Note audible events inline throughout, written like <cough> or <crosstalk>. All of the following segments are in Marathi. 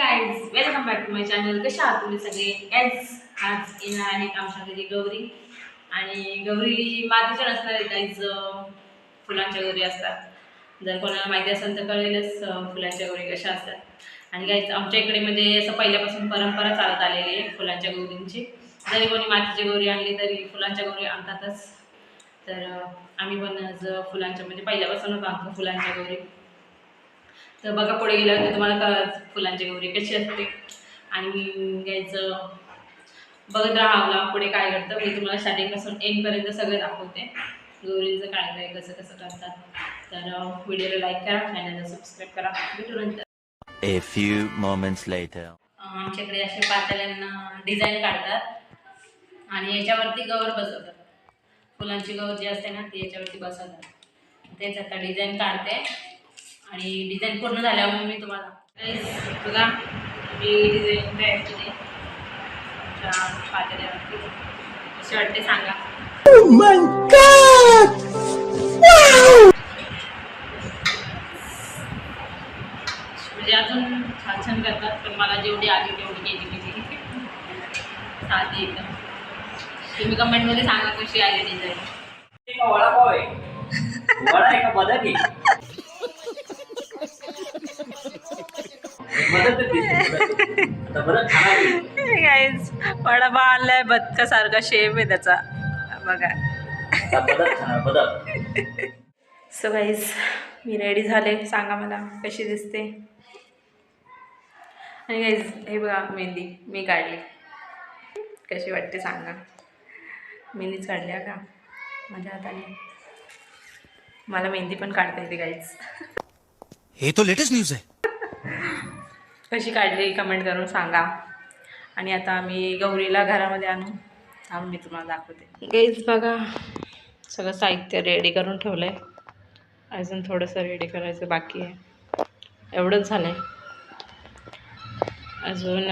Guys welcome back to my channel कशा आहात तुम्ही सगळे? गाईज आज येणार आहेत आमच्या घरी गौरी. आणि गौरी मातीच्या नसणार गाईज फुलांच्या गौरी असतात. जर कोणाला माहिती असेल तर कळेलच फुलांच्या गौरी कशा असतात. आणि गाईज आमच्या इकडे म्हणजे असं पहिल्यापासून परंपरा चालत आलेली आहे फुलांच्या गौरींची. जरी कोणी मातीची गौरी आणली तरी फुलांच्या गौरी आणतातच. तर आम्ही पण आज फुलांच्या म्हणजे पहिल्यापासूनच आणतो फुलांच्या गौरी. तर बघा पुढे गेल्यावर ते तुम्हाला कळत फुलांची गौरी कशी असते. आणि घ्यायचं बघत राहा पुढे काय घडतं. मी तुम्हाला स्टार्टिंगपासून एंडपर्यंत सगळं दाखवते. गौरींचं काय काय कसं कसं करतात. तर व्हिडिओला लाईक करा चॅनलला सबस्क्राईब करा. भेटू नंतर. A few moments later. आमच्याकडे असे पातेल्यांना डिझाईन काढतात. आणि याच्यावरती गवर बसवतात. फुलांची गवर जी असते ना ती याच्यावरती बसवतात. तेच आता डिझाईन काढते. आणि डिझाईन पूर्ण झाल्यावर मग मी तुम्हाला बघा मी डिझाईन तयार केली आमच्या कशी वाटते सांगा. म्हणजे अजून छान छान करतात पण मला जेवढी आली तेवढी केली मी ती. साधी एकदम. तुम्ही कमेंटमध्ये सांगा कशी आली डिझाईन वडापाव आहे वडा आहे का? बदक आहे बदक आता बदक खाणार आहे. गाईज वडापाव आणलाय बदकासारखा शेप आहे. त्याचा. बघा. बदक बदक सो गाईज मी रेडी झाले. सांगा मला कशी दिसते? आणि गाईज हे बघा मेहंदी. मी काढली. कशी वाटते सांगा? मेहंदीच काढली आहे का? माझ्या हाताने. मला मेहंदी पण काढता येते गाईज ये तो लेटेस्ट न्यूज है कशी काढली कमेंट करून सांगा. आणि आता आम्ही गौरीला घरामध्ये आणू. मी तुम्हाला दाखवते. गाईज बघा सगळं साहित्य रेडी करून ठेवलं आहे अजून थोडंसं रेडी करायचं बाकी आहे. एवढंच झालं आहे अजून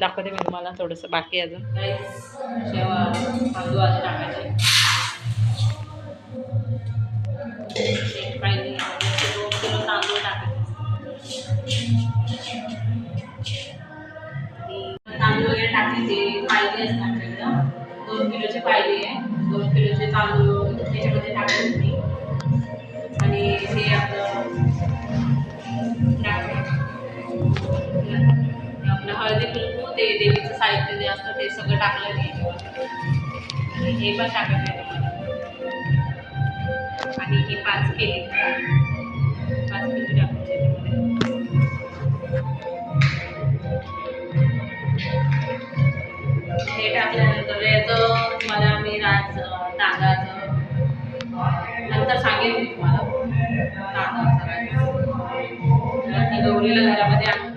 दाखवते मी तुम्हाला थोडंसं बाकी अजून. टाकायचे. वगैरे टाकले ते पायली असतात आपल्याकडं दोन किलोचे पायली आहे दोन किलोचे तांदूळ त्याच्यामध्ये टाकले मी आणि हे आपलं आपलं हळदी कुंकू ते देवीचं साहित्य जे असतं ते सगळं टाकलं मी. आणि हे पण टाकलं आणि हे पाच केले. तर सांगेल मी तुम्हाला तांदळाचं राज. तर आता गौरीला घरामध्ये आणून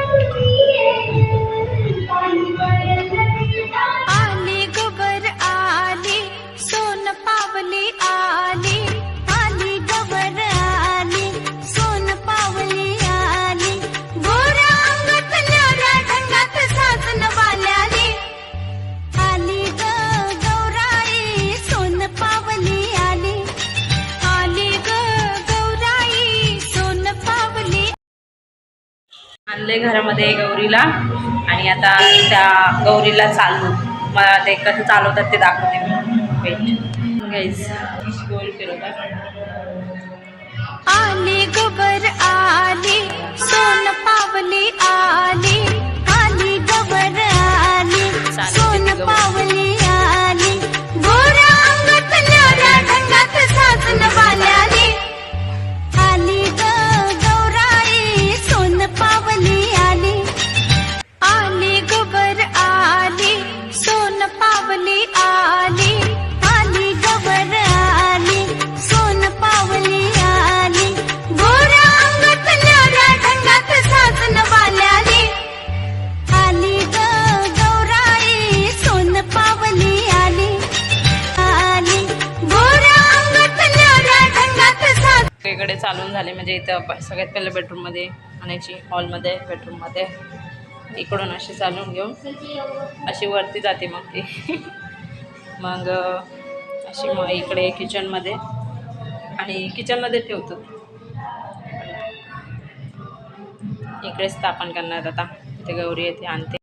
घरामध्ये गौरीला आणि आता त्या गौरीला चालू. मला ते कसं चालवतात ते दाखवते मी. वेट गाईज गौरी फिरवतात आली गोबर आली सोन पावली आली. इथं सगळ्यात पहिलं बेडरूममध्ये आणायची हॉलमध्ये बेडरूममध्ये इकडून अशी चालून घेऊन अशी वरती जाते मग ती. <laughs> मग अशी मग इकडे किचनमध्ये आणि किचनमध्ये ठेवतो. इकडे स्थापन करणार आता. इथे गौरी येते आणते.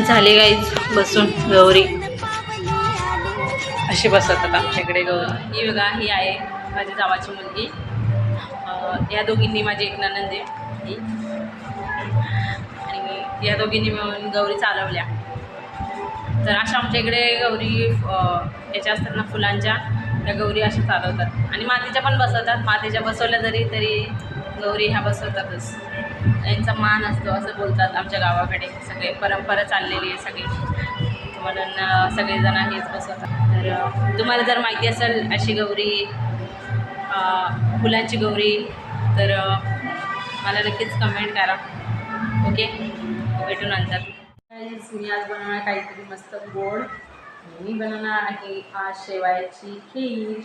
झाली गाईज बसून गौरी. अशी बसवतात आमच्याकडे गौरी. ही बघा ही आहे माझी जावाची मुलगी. या दोघींनी माझी एक ननंद आहे. आणि या दोघींनी मिळून गौरी चालवल्या. तर अशा आमच्या इकडे गौरी याच्या असतात ना फुलांच्या त्या गौरी अशा चालवतात. आणि मातीच्या पण बसवतात. मातीच्या बसवल्या जरी तरी गौरी ह्या बसवतातच. यांचा मान असतो असं बोलतात आमच्या गावाकडे. सगळे परंपरा चाललेली आहे सगळी. म्हणून सगळेजण हेच बसवतात. तर तुम्हाला जर माहिती असेल अशी गौरी फुलांची गौरी तर मला नक्कीच कमेंट करा. ओके भेटू नंतर. मी आज बनवणार काहीतरी मस्त गोड. मी बनवणार आहे आज शेवायची खीर.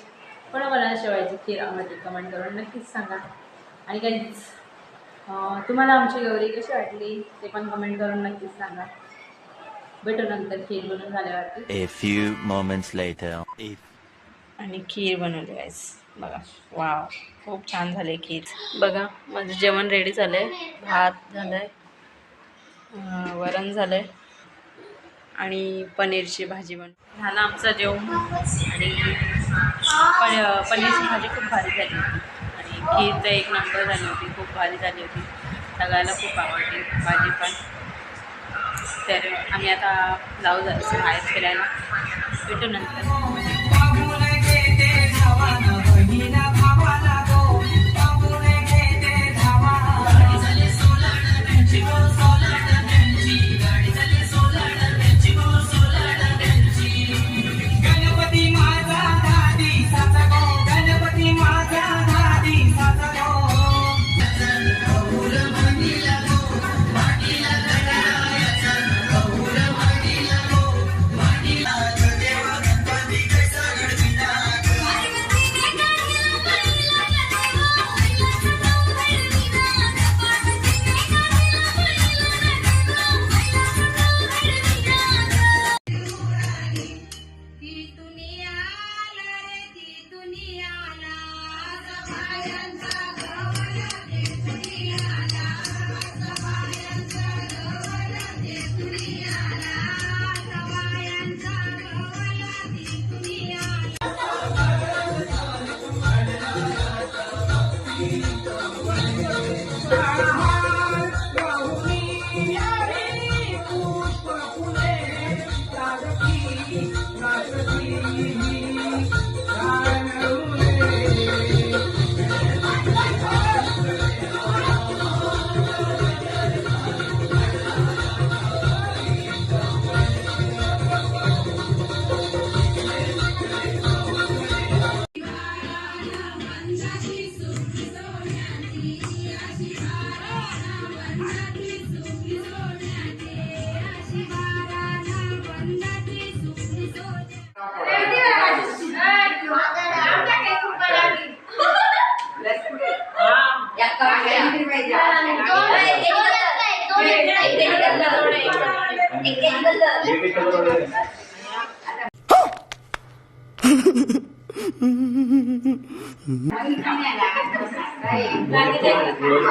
पण मला शेवायची खीर आम्हाला कमेंट करून नक्कीच सांगा. आणि काहीच तुम्हाला आमची गौरी कशी वाटली? ते पण कमेंट करून नक्कीच सांगा. भेटू नंतर खीर बनवून झाल्यावरती. A आणि खीर बनवली गाईस बघा. वाव खूप छान झाले खीर. बघा माझं जेवण रेडी झालं आहे भात झालं आहे वरण झालं आहे आणि पनीरची भाजी बन झालं आमचं जेवण. आणि पण पनीरची भाजी खूप भारी झाली. खीर तर एक नंबर झाली होती खूप भारी झाली होती. सगळ्याला खूप आवडली भाजी पण. तर आम्ही आता जाऊ जायचं बाहेर फिरायला. भेटू नंतर.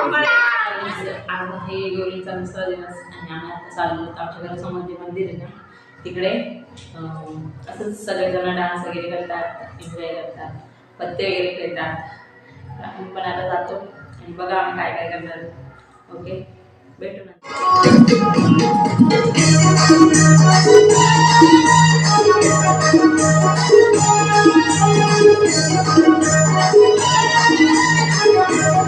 आज गौरीचा दुसरा दिवस आणि आम्ही आता चाललो होतो. आमच्या घरासमोर जे मंदिर आहे ना. तिकडे अं, असंच सगळेजण डान्स वगैरे करतात एन्जॉय करतात पत्ते वगैरे खेळतात. तर आम्ही पण आता जातो. आणि बघा आम्ही काय काय करणार. ओके? भेटू ना